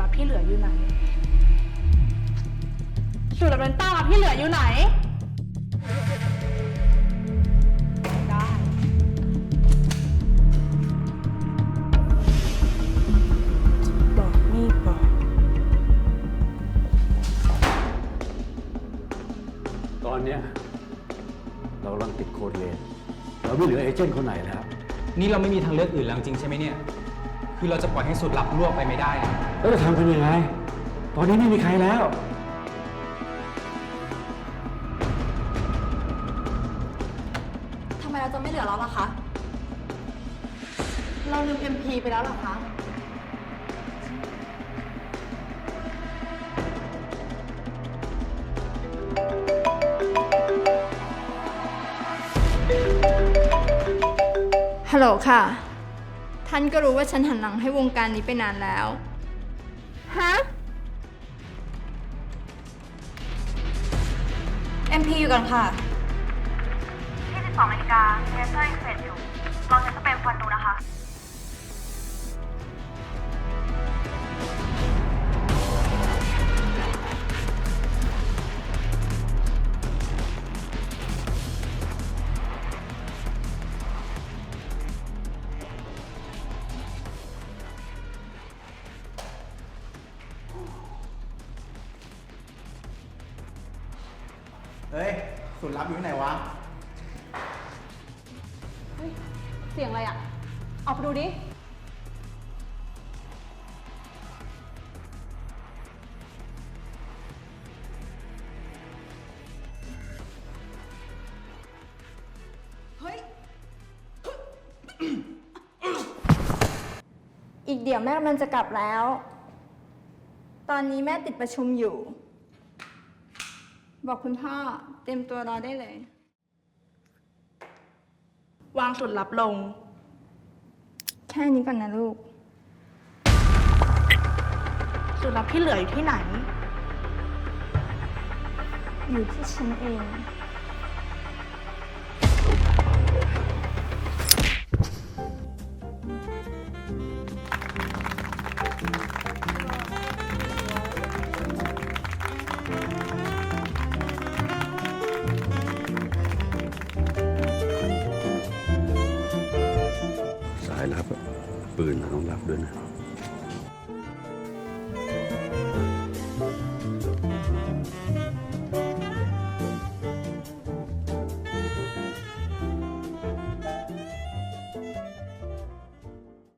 ลับที่เหลืออยู่ไหน สูตรลับเลนต้าลับที่เหลืออยู่ไหน ได้ บอกไม่บอก ตอนเนี้ยเรากำลังติดโคดเลนเราไม่เหลือเอเจนต์คนไหนแล้ว นี่เราไม่มีทางเลือกอื่นแล้วจริงๆใช่ไหมเนี่ย คือเราจะปล่อยให้สุดลับลวกไปไม่ได้นะแล้วจะทำกันยังไง ตอนนี้ไม่มีใครแล้ว ทำไมเราจะไม่เหลือแล้วล่ะคะ เราลืม MP ไปแล้วเหรอคะ ฮัลโหลค่ะ ท่านก็รู้ว่าฉันหันหลังให้วงการนี้ไปนานแล้ว ฮะ MP อยู่กันค่ะที่12นาฬิกาเลเซอร์เอ็กเซสอยู่ลองใช้สเปรย์ควันดูนะคะ เฮ้ยสูตรลับอยู่ที่ไหนวะเสียงอะไรอะ ออกไปดูดิ เฮ้ย อีกเดี๋ยวแม่กำลังจะกลับแล้ว ตอนนี้แม่ติดประชุมอยู่ บอกคุณพ่อเตรียมตัวรอได้เลย วางสูตรลับลง แค่นี้ก่อนนะลูกสูตรลับที่เหลืออยู่ที่ไหน อยู่ที่ฉันเอง นะครับ ปืนเราต้องรับด้วยนะ